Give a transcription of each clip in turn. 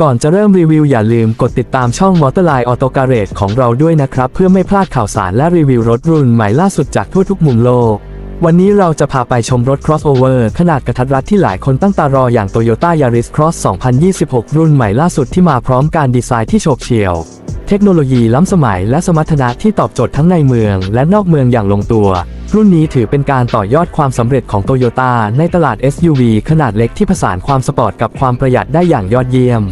ก่อนจะเริ่มรีวิวอย่าลืมกดติดตามช่อง Motorline Auto Garage ของเราด้วยนะครับ เพื่อไม่พลาดข่าวสารและรีวิวรถรุ่นใหม่ล่าสุดจากทั่วทุกมุมโลก วันนี้เราจะพาไปชมรถ crossover ขนาดกระทัดรัดที่หลายคนตั้งตารออย่าง Toyota Yaris Cross 2026 รุ่นใหม่ล่าสุดที่มาพร้อมการดีไซน์ที่โฉบเฉี่ยว เทคโนโลยีล้ำสมัยและสมรรถนะที่ตอบโจทย์ทั้งในเมือง และนอกเมืองอย่างลงตัว รุ่นนี้ถือเป็นการต่อยอดความสำเร็จของโตโยต้าในตลาด SUV ขนาดเล็กที่ผสานความสปอร์ตกับความประหยัดได้อย่างยอดเยี่ยม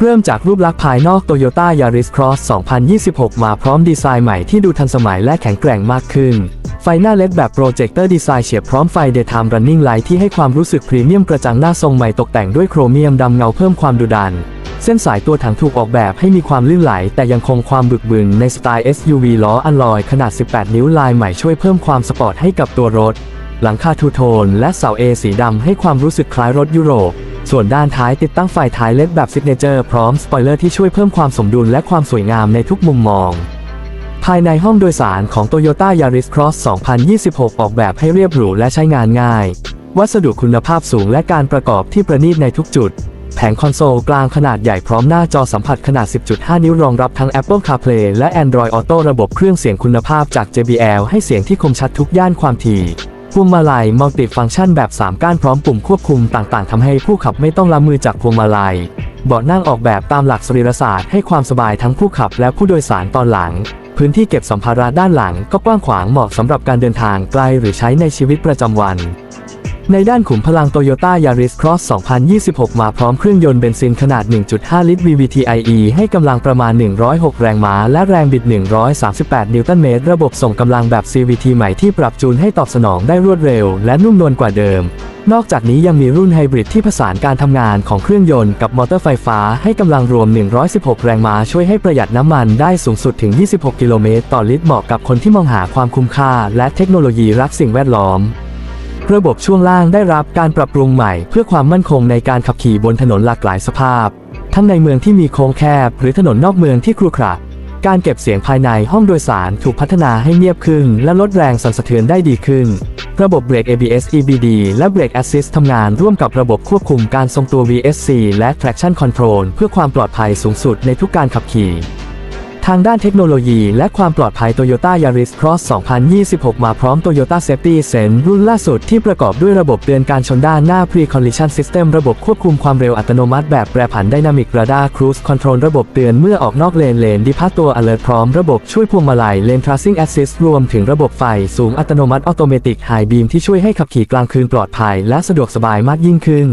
เริ่มจากรูปลักษณ์ภายนอก Toyota Yaris Cross 2026 มาพร้อมดีไซน์ใหม่ที่ดูทันสมัยและแข็งแกร่งมากขึ้น ไฟหน้าเล็ดแบบโปรเจคเตอร์ดีไซน์เฉียบพร้อมไฟ Daytime Running Light ที่ให้ความรู้สึกพรีเมียมกระจังหน้าทรงใหม่ตกแต่งด้วยโครเมียมดำเงาเพิ่มความดุดัน เส้นสายตัวถังถูกออกแบบให้มีความลื่นไหล แต่ยังคงความบึกบึนในสไตล์ SUV ล้ออัลลอยขนาด 18 นิ้วลายใหม่ช่วยเพิ่มความสปอร์ตให้กับตัวรถ หลังคาทูโทนและเสาเอสีดำให้ความรู้สึกคล้ายรถยุโรป ส่วนด้านท้ายติดตั้งไฟท้ายเล็กแบบซิกเนเจอร์พร้อมสปอยเลอร์ที่ช่วยเพิ่มความสมดุลและความสวยงามในทุกมุมมอง ภายในห้องโดยสารของ Toyota Yaris Cross 2026 ออกแบบให้เรียบหรูและใช้งานง่าย วัสดุคุณภาพสูงและการประกอบที่ประณีตในทุกจุด แผงคอนโซลกลางขนาดใหญ่พร้อมหน้าจอสัมผัสขนาด 10.5 นิ้วรองรับทั้ง Apple CarPlay และ Android Auto ระบบเครื่องเสียงคุณภาพจาก JBL ให้เสียงที่คมชัดทุกย่านความถี่พวงมาลัยมัลติฟังก์ชันแบบ 3 ก้านพร้อมปุ่มควบคุมต่างๆทำให้ผู้ขับไม่ต้องละมือจากพวงมาลัยเบาะนั่งออกแบบตามหลักสรีรศาสตร์ให้ความสบายทั้งผู้ขับและผู้โดยสารตอนหลัง พื้นที่เก็บสัมภาระด้านหลังก็กว้างขวางเหมาะสำหรับการเดินทางไกลหรือใช้ในชีวิตประจำวัน ในด้านขุมพลัง Toyota Yaris Cross 2026 มาพร้อมเครื่องยนต์เบนซินขนาด 1.5 ลิตร VVT-IE ให้กำลังประมาณ 106 แรงม้า และแรงบิด 138 นิวตันเมตร ระบบส่งกำลังแบบ CVT ใหม่ที่ปรับจูนให้ตอบสนองได้รวดเร็ว และนุ่มนวลกว่าเดิม นอกจากนี้ยังมีรุ่นไฮบริดที่ผสานการทำงานของเครื่องยนต์กับมอเตอร์ไฟฟ้าให้กำลังรวม 116 แรงม้าช่วยให้ประหยัดน้ำมันได้สูงสุดถึง 26 กิโลเมตรต่อลิตรเหมาะกับคนที่มองหาความคุ้มค่า และเทคโนโลยีรักสิ่งแวดล้อม ระบบช่วงล่างได้รับการปรับปรุงใหม่ เพื่อความมั่นคงในการขับขี่บนถนนหลากหลายสภาพ ทั้งในเมืองที่มีโค้งแคบ หรือถนนนอกเมืองที่ครุขระการเก็บเสียงภายในห้องโดยสารถูกพัฒนาให้เงียบขึ้น และลดแรงสั่นสะเทือนได้ดีขึ้น ระบบเบรก ABS EBD และเบรก Assist ทำงานร่วมกับระบบควบคุมการทรงตัว VSC และ Traction Control เพื่อความปลอดภัยสูงสุดในทุกการขับขี่ ทางด้านเทคโนโลยีและความปลอดภัย Toyota Yaris Cross 2026 มาพร้อม Toyota Safety Sense รุ่นล่าสุดที่ประกอบด้วยระบบเตือนการชนด้านหน้า Pre-Collision System ระบบควบคุมความเร็วอัตโนมัติแบบแปรผัน Dynamic Radar Cruise Control ระบบเตือนเมื่อออกนอกเลนเลนดิพาตัว Alert พร้อมระบบช่วยพวงมาลัย Lane Tracing Assist รวมถึงระบบไฟสูงอัตโนมัติ Automatic High Beam ที่ช่วยให้ขับขี่กลางคืนปลอดภัย และสะดวกสบายมากยิ่งขึ้น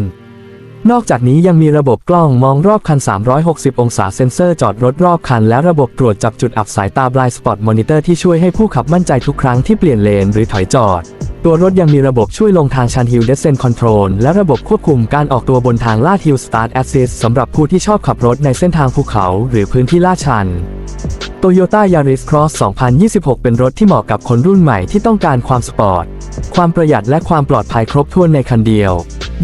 นอกจากนี้ยังมีระบบกล้องมองรอบคัน 360 องศาเซ็นเซอร์จอดรถรอบคัน และระบบตรวจจับจุดอับสายตา Blind Spot Monitor ที่ช่วยให้ผู้ขับมั่นใจทุกครั้งที่เปลี่ยนเลนหรือถอยจอด ตัวรถยังมีระบบช่วยลงทางชัน Hill Descent Control และระบบควบคุมการออกตัวบนทางลาด Hill Start Assist สำหรับผู้ที่ชอบขับรถในเส้นทางภูเขาหรือพื้นที่ลาดชัน Toyota Yaris Cross 2026 เป็นรถที่เหมาะกับคนรุ่นใหม่ที่ต้องการความสปอร์ต ความประหยัดและความปลอดภัยครบถ้วนในคันเดียว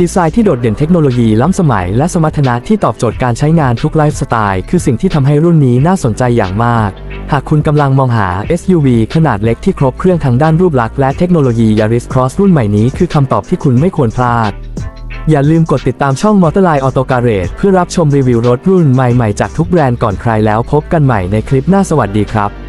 ดีไซน์ที่โดดเด่นเทคโนโลยีล้ำสมัยและสมรรถนะที่ตอบโจทย์การใช้งานทุกไลฟ์สไตล์คือสิ่งที่ทำให้รุ่นนี้น่าสนใจอย่างมาก หากคุณกำลังมองหา SUV ขนาดเล็กที่ครบเครื่องทั้งด้านรูปลักษณ์และเทคโนโลยี Yaris Cross รุ่นใหม่นี้คือคำตอบที่คุณไม่ควรพลาด อย่าลืมกดติดตามช่อง Motorline Auto Garage เพื่อรับชมรีวิวรถรุ่นใหม่ๆจากทุกแบรนด์ก่อนใครแล้วพบกันใหม่ในคลิปหน้าสวัสดีครับ